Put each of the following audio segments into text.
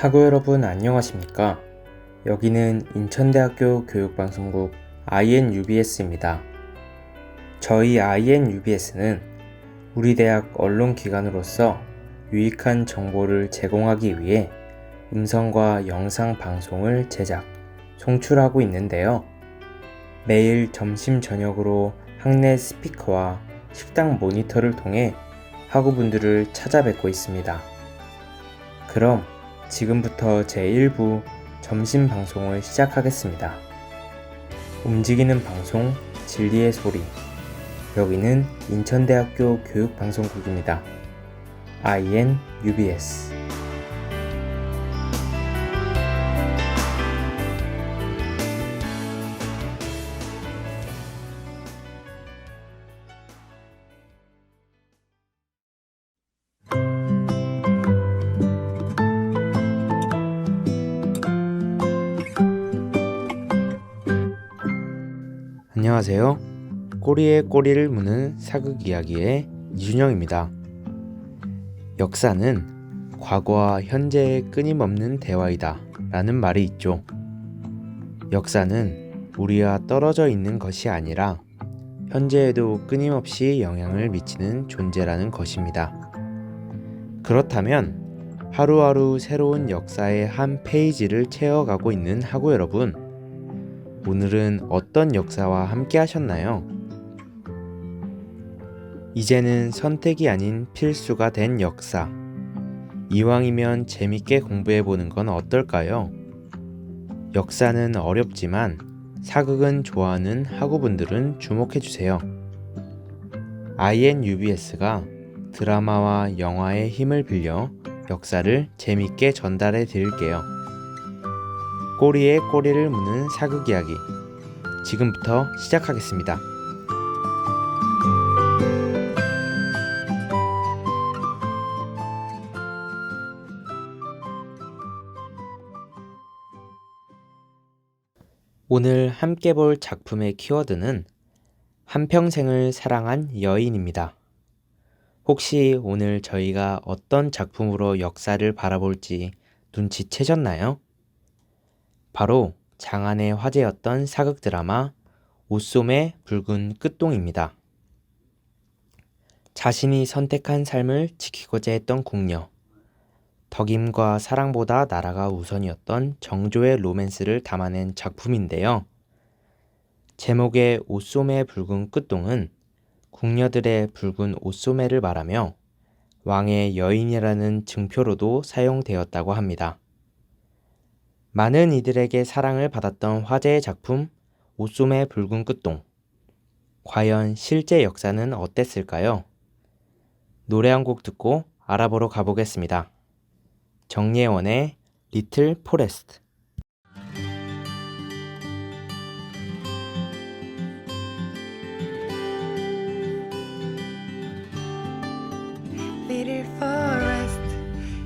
학우 여러분 안녕하십니까? 여기는 인천대학교 교육방송국 INUBS입니다. 저희 INUBS는 우리 대학 언론기관으로서 유익한 정보를 제공하기 위해 음성과 영상 방송을 제작, 송출하고 있는데요. 매일 점심 저녁으로 학내 스피커와 식당 모니터를 통해 학우분들을 찾아뵙고 있습니다. 그럼 지금부터 제1부 점심 방송을 시작하겠습니다. 움직이는 방송 진리의 소리. 여기는 인천대학교 교육방송국입니다. IN UBS. 안녕하세요. 꼬리에 꼬리를 무는 사극 이야기의 이준영입니다. 역사는 과거와 현재의 끊임없는 대화이다 라는 말이 있죠. 역사는 우리와 떨어져 있는 것이 아니라 현재에도 끊임없이 영향을 미치는 존재라는 것입니다. 그렇다면 하루하루 새로운 역사의 한 페이지를 채워가고 있는 하고 여러분, 오늘은 어떤 역사와 함께 하셨나요? 이제는 선택이 아닌 필수가 된 역사. 이왕이면 재밌게 공부해 보는 건 어떨까요? 역사는 어렵지만 사극은 좋아하는 학우분들은 주목해 주세요. INUBS가 드라마와 영화의 힘을 빌려 역사를 재밌게 전달해 드릴게요. 꼬리에 꼬리를 무는 사극 이야기. 지금부터 시작하겠습니다. 오늘 함께 볼 작품의 키워드는 한평생을 사랑한 여인입니다. 혹시 오늘 저희가 어떤 작품으로 역사를 바라볼지 눈치채셨나요? 바로 장안의 화제였던 사극 드라마 옷솜의 붉은 끝동입니다. 자신이 선택한 삶을 지키고자 했던 궁녀, 덕임과 사랑보다 나라가 우선이었던 정조의 로맨스를 담아낸 작품인데요. 제목의 옷소매 붉은 끝동은 궁녀들의 붉은 옷소매를 말하며 왕의 여인이라는 증표로도 사용되었다고 합니다. 많은 이들에게 사랑을 받았던 화제의 작품 옷소매 붉은 끝동. 과연 실제 역사는 어땠을까요? 노래 한 곡 듣고 알아보러 가보겠습니다. 정예원의 리틀 포레스트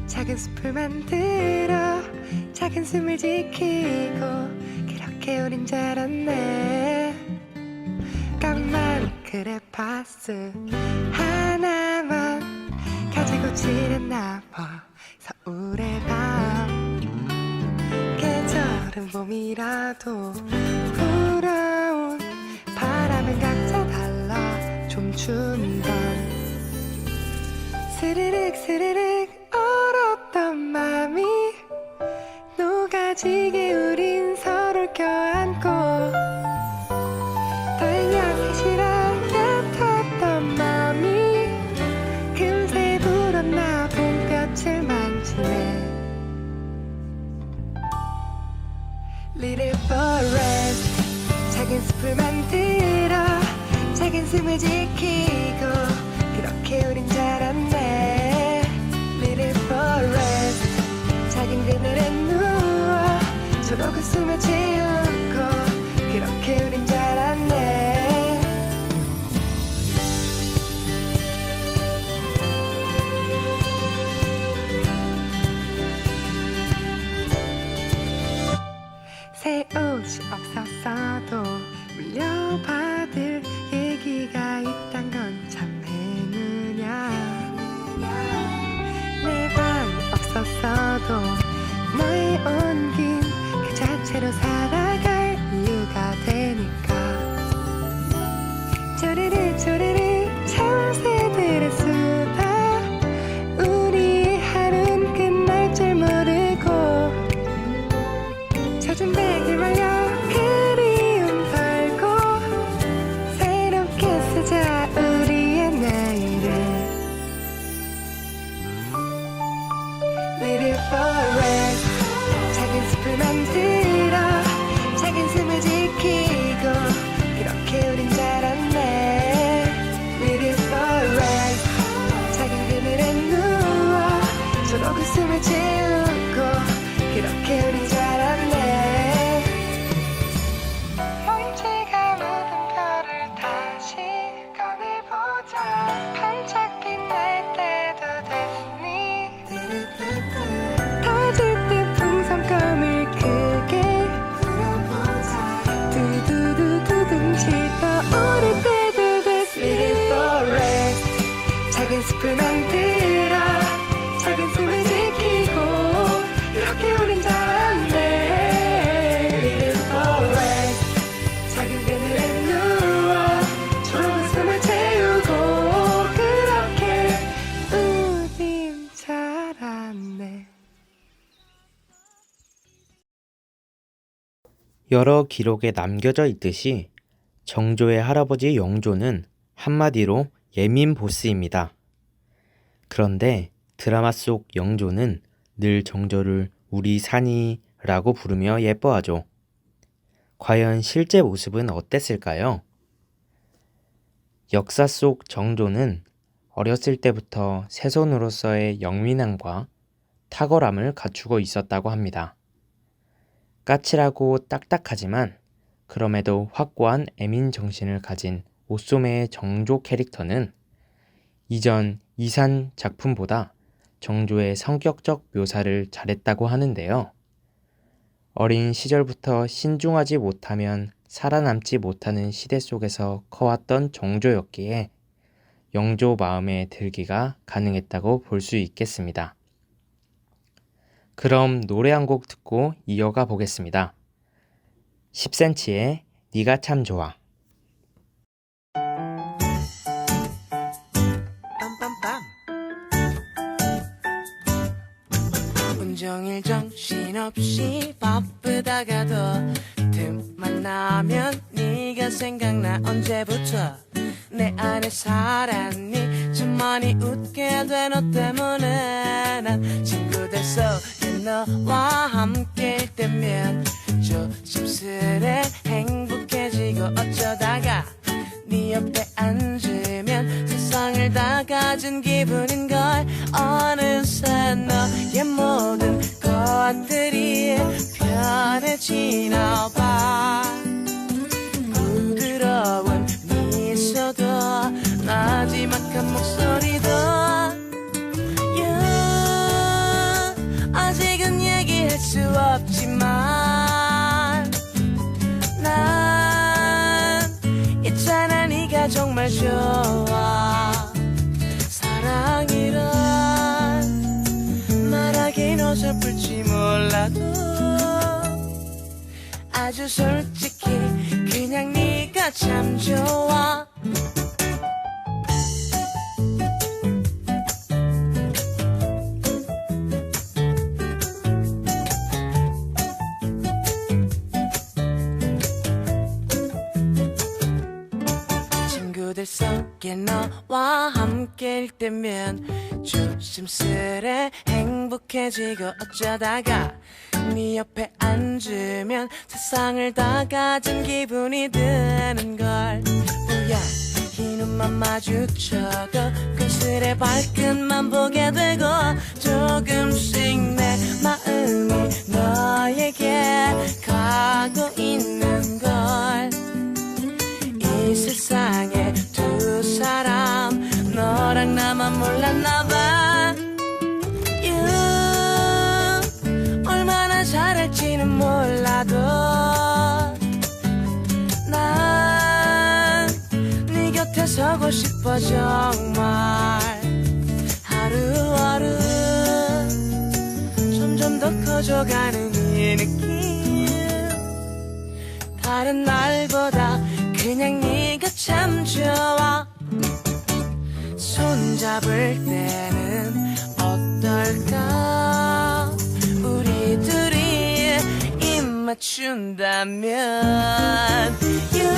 작은 숲을 만들어 작은 숨을 지키고 그렇게 우린 자랐네. 까만 그래파스 하나만 가지고 지냈나 봐. 서울의 밤. 계절은 봄이라도 불어온 바람은 각자 달라. 좀 춘던 스르륵 스르륵 여러 기록에 남겨져 있듯이 정조의 할아버지 영조는 한마디로 예민 보스입니다. 그런데 드라마 속 영조는 늘 정조를 우리 산이라고 부르며 예뻐하죠. 과연 실제 모습은 어땠을까요? 역사 속 정조는 어렸을 때부터 세손으로서의 영민함과 탁월함을 갖추고 있었다고 합니다. 까칠하고 딱딱하지만 그럼에도 확고한 애민 정신을 가진 오소매의 정조 캐릭터는 이전 이산 작품보다 정조의 성격적 묘사를 잘했다고 하는데요. 어린 시절부터 신중하지 못하면 살아남지 못하는 시대 속에서 커왔던 정조였기에 영조 마음에 들기가 가능했다고 볼 수 있겠습니다. 그럼 노래 한 곡 듣고 이어가 보겠습니다. 10cm의 네가 참 좋아. 온종일 정신없이 바쁘다가도 틈만 나면 네가 생각나 언제부터 내 안에 살았니 좀 많이 웃게 돼너 때문에 난 친구들 속에 너와 함께일 때면 조심스레 행복해지고 어쩌다가 네 옆에 앉으면 세상을 다 가진 기분인 정말 좋아. 사랑이란 말하긴 어설플지 몰라도 아주 솔직히 그냥 네가 참 좋아 함께일 때면 조심스레 행복해지고 어쩌다가 네 옆에 앉으면 세상을 다 가진 기분이 드는 걸. 뭐야 이 눈만 마주쳐도 금슬의 발끝만 보게 되고 조금씩 내 마음이 너에게 가고 있는 걸. 이 세상에 두 사람 너랑 나만 몰랐나봐. You 얼마나 잘할지는 몰라도 난 네 곁에 서고 싶어 정말. 하루하루 점점 더커 퍼져가는 이 느낌. 다른 날보다 그냥 네가 참 좋아 손잡을 때는 어떨까? 우리 둘이 입 맞춘다면 You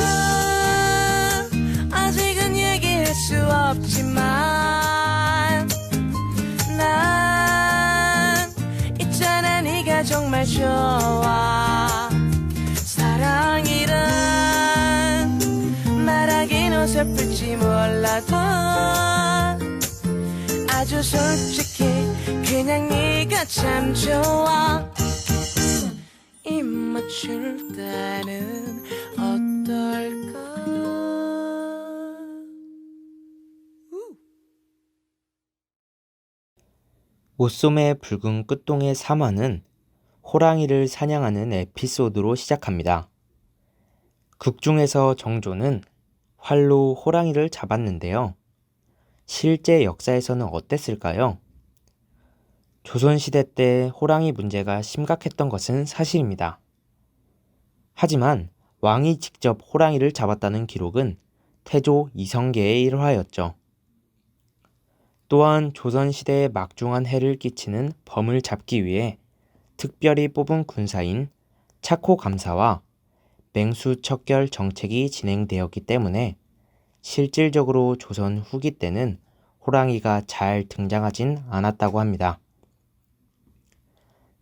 아직은 얘기할 수 없지만 난 있잖아 네가 정말 좋아. 사랑이란 말하긴 어설플지 몰라도 아주 솔직히 그냥 네가 참 좋아 입 맞출 때는 어떨까 옷소매 붉은 끝동의 3화는 호랑이를 사냥하는 에피소드로 시작합니다. 극 중에서 정조는 활로 호랑이를 잡았는데요. 실제 역사에서는 어땠을까요? 조선시대 때 호랑이 문제가 심각했던 것은 사실입니다. 하지만 왕이 직접 호랑이를 잡았다는 기록은 태조 이성계의 일화였죠. 또한 조선시대에 막중한 해를 끼치는 범을 잡기 위해 특별히 뽑은 군사인 차코 감사와 맹수 척결 정책이 진행되었기 때문에 실질적으로 조선 후기 때는 호랑이가 잘 등장하진 않았다고 합니다.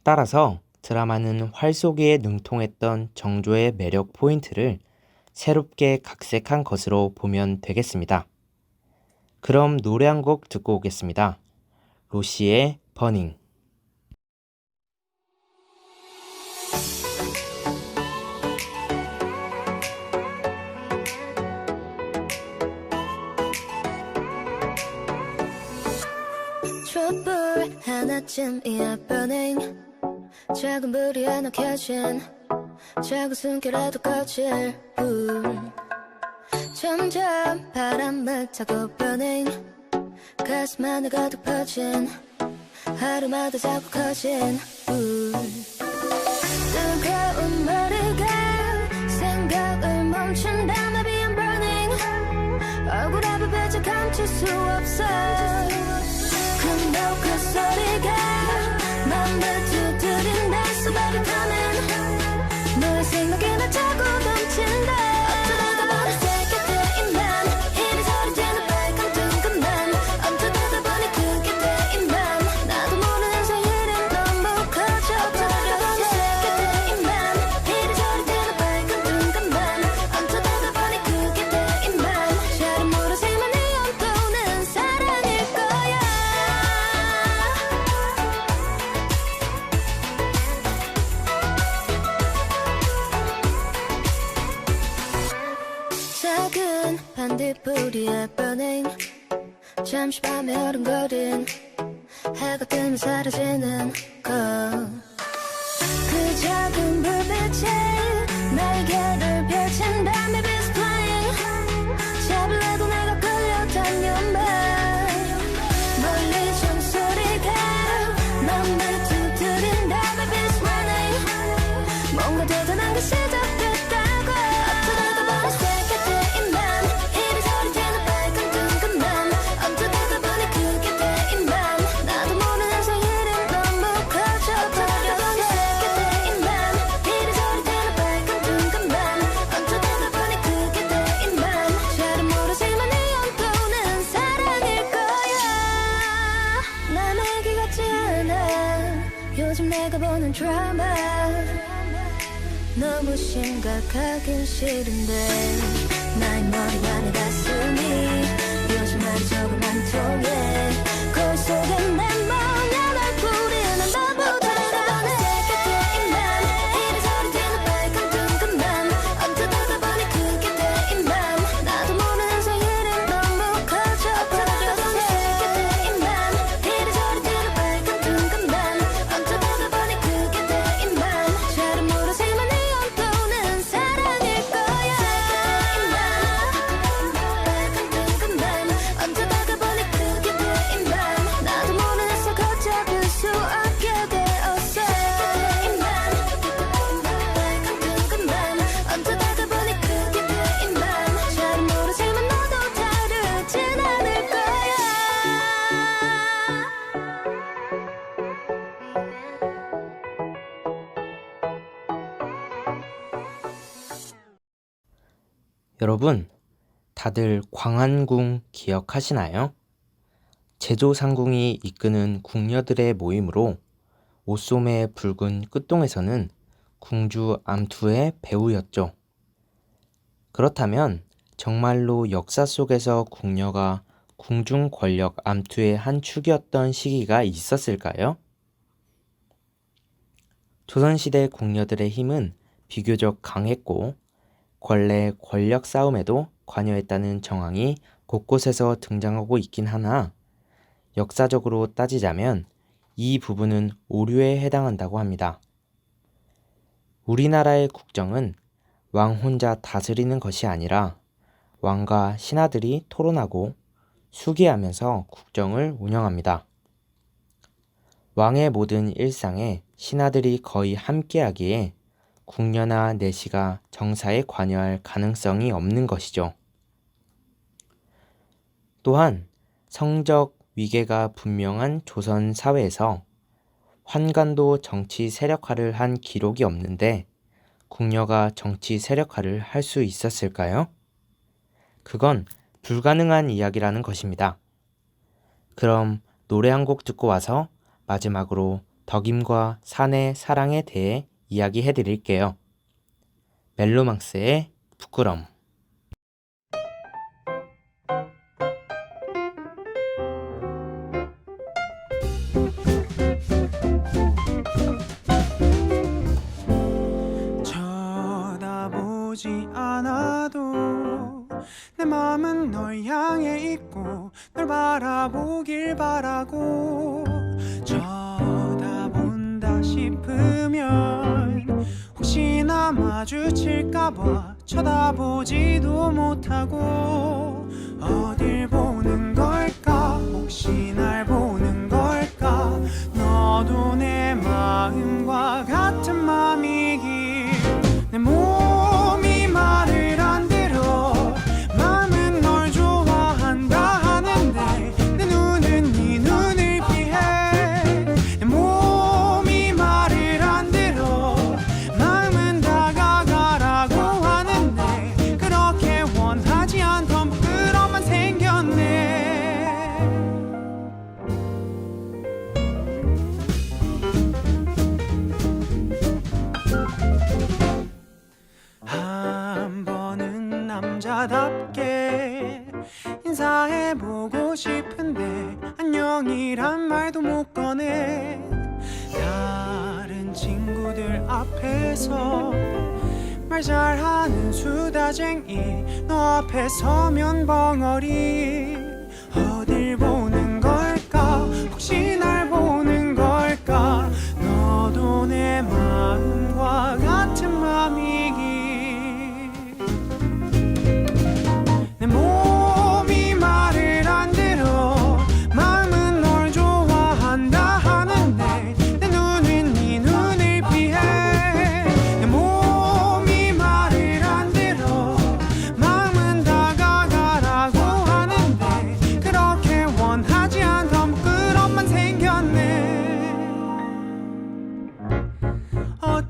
따라서 드라마는 활 쏘기에 능통했던 정조의 매력 포인트를 새롭게 각색한 것으로 보면 되겠습니다. 그럼 노래 한 곡 듣고 오겠습니다. 로시의 버닝. 촛불 하나쯤이야 burning 작은 불이 하나 켜진 작은 숨결에도 꺼질 불 점점 바람을 타고 burning 가슴 안에 가득 퍼진 하루마다 자꾸 커진 불 뜨거운 머리가 생각을 멈춘 다음에 be I'm burning. 얼굴 앞에 배쳐 감출 수 없어 큰노크 심각하긴 싫은데 나의 머리 안에 여러분, 다들 광안궁 기억하시나요? 제조상궁이 이끄는 궁녀들의 모임으로 오소매의 붉은 끝동에서는 궁주 암투의 배우였죠. 그렇다면 정말로 역사 속에서 궁녀가 궁중 권력 암투의 한 축이었던 시기가 있었을까요? 조선시대 궁녀들의 힘은 비교적 강했고 권례 권력 싸움에도 관여했다는 정황이 곳곳에서 등장하고 있긴 하나 역사적으로 따지자면 이 부분은 오류에 해당한다고 합니다. 우리나라의 국정은 왕 혼자 다스리는 것이 아니라 왕과 신하들이 토론하고 수기하면서 국정을 운영합니다. 왕의 모든 일상에 신하들이 거의 함께하기에 궁녀나 내시가 정사에 관여할 가능성이 없는 것이죠. 또한 성적 위계가 분명한 조선 사회에서 환관도 정치 세력화를 한 기록이 없는데 궁녀가 정치 세력화를 할 수 있었을까요? 그건 불가능한 이야기라는 것입니다. 그럼 노래 한 곡 듣고 와서 마지막으로 덕임과 산의 사랑에 대해 이야기해 드릴게요. 멜로망스의 부끄럼. 마주칠까봐 쳐다보지도 못하고 어딜 보 남자답게 인사해보고 싶은데 안녕이란 말도 못 꺼내. 다른 친구들 앞에서 말 잘하는 수다쟁이 너 앞에 서면 벙어리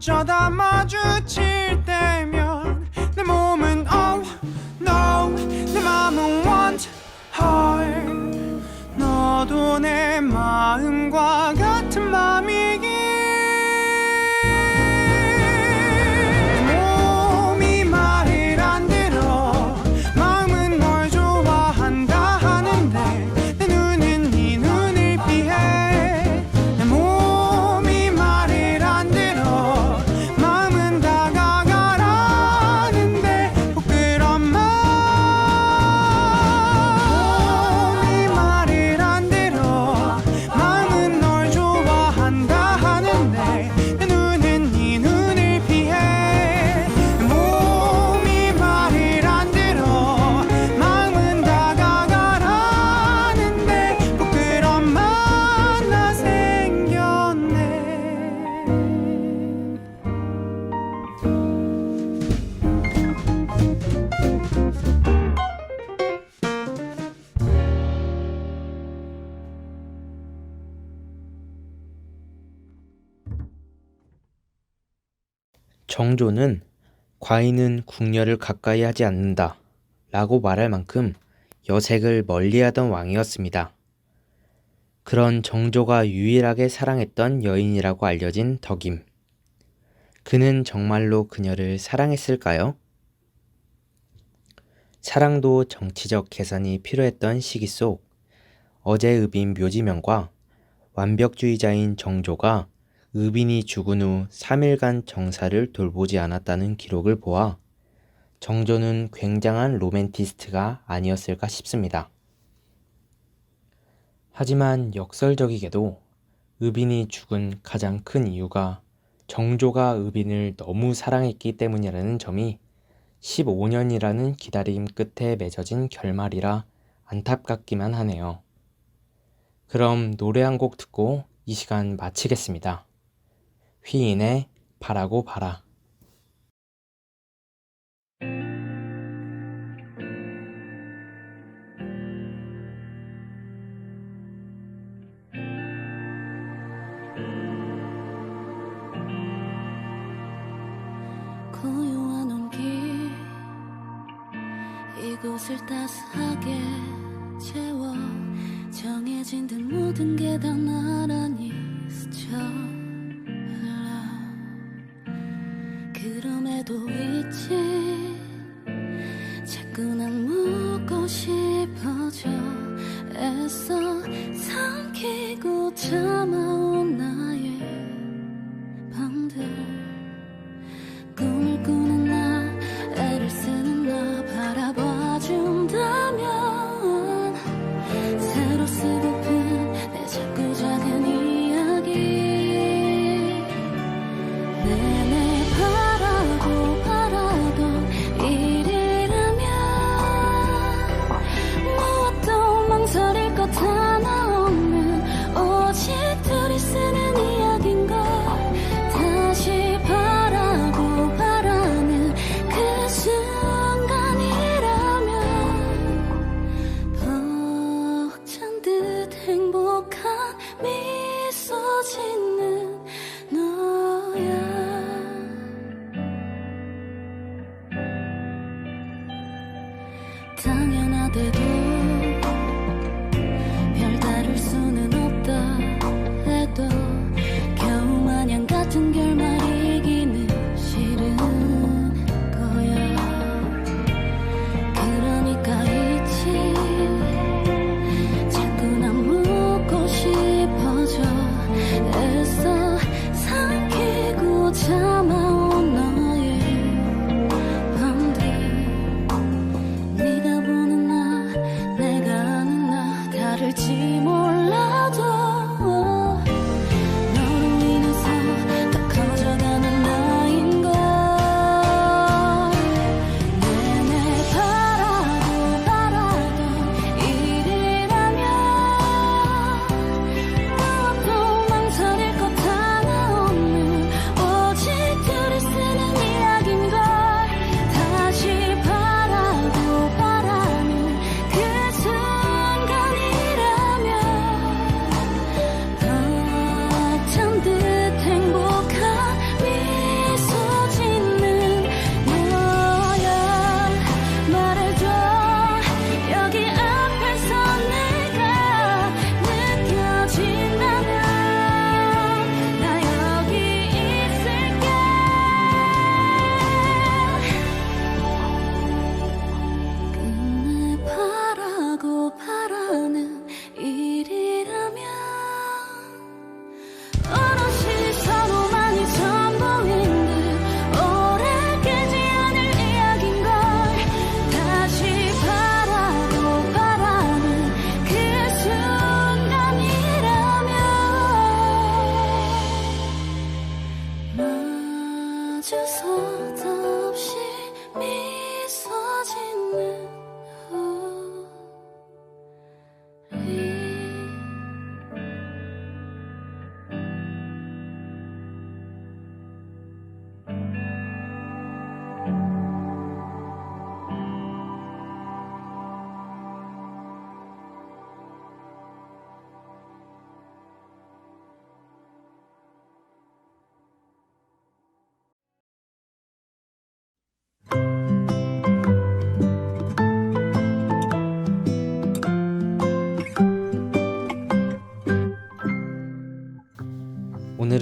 어쩌다 마주칠 정조는 과인은 궁녀를 가까이 하지 않는다 라고 말할 만큼 여색을 멀리하던 왕이었습니다. 그런 정조가 유일하게 사랑했던 여인이라고 알려진 덕임. 그는 정말로 그녀를 사랑했을까요? 사랑도 정치적 계산이 필요했던 시기 속 어제 의빈 묘지명과 완벽주의자인 정조가 의빈이 죽은 후 3일간 정사를 돌보지 않았다는 기록을 보아 정조는 굉장한 로맨티스트가 아니었을까 싶습니다. 하지만 역설적이게도 의빈이 죽은 가장 큰 이유가 정조가 의빈을 너무 사랑했기 때문이라는 점이 15년이라는 기다림 끝에 맺어진 결말이라 안타깝기만 하네요. 그럼 노래 한 곡 듣고 이 시간 마치겠습니다. 휘인의 바라고 온기 이곳을 따스하게 채워 정해진 듯 모든 게 다 나란히 스쳐 주서 더없이 미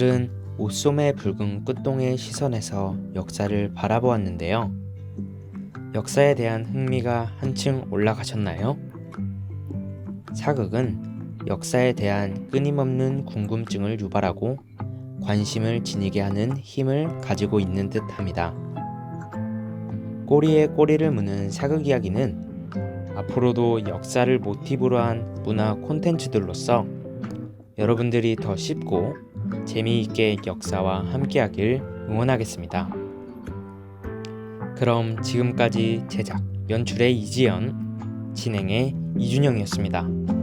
오늘은 옷소매 붉은 끝동의 시선에서 역사를 바라보았는데요. 역사에 대한 흥미가 한층 올라가셨나요? 사극은 역사에 대한 끊임없는 궁금증을 유발하고 관심을 지니게 하는 힘을 가지고 있는 듯 합니다. 꼬리에 꼬리를 무는 사극 이야기는 앞으로도 역사를 모티브로 한 문화 콘텐츠들로서 여러분들이 더 쉽고 재미있게 역사와 함께하길 응원하겠습니다. 그럼 지금까지 제작, 연출의 이지연, 진행의 이준영이었습니다.